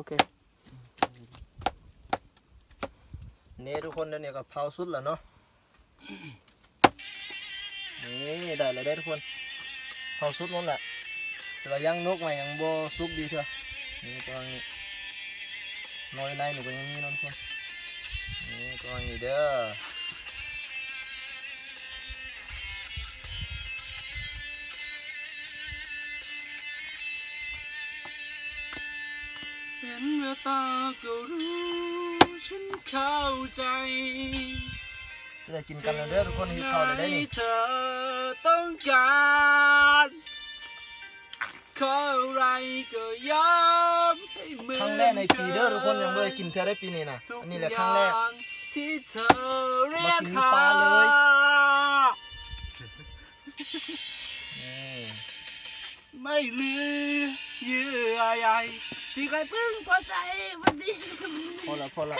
อเคนี่ทุกคนเดี๋ยวนี้ก็เผาสุดแล้วเนาะนี่ได้แล้วได้ทุกคนเผาสุดนั่นแหละแต่ว่ายังนกใหม่ยังโบสุกดีเถอะนี่กำลังนี่น้อยในหนูก็ยังมีเนาะทุกคนนี่กำลังนี่เด้อ เห็นแววตาก็รู้ ฉันเข้าใจสิได้กินกันแล้วเด้อทุกคนที่เขาได้ได้นี่ เธอต้องการขออะไรก็ยอมให้เหมือนครั้งแรกในปีเด้อทุกคนยังไม่ได้กินเท่าได้ปีนี้นะทุกอันนี้แหละครั้งแรก อย่างที่เธอเรียกมากินหาปลาเลย นี่ไม่เหลือ เยื่อใยที่ใครพึ่งพอใจวันนี้พอละพอละ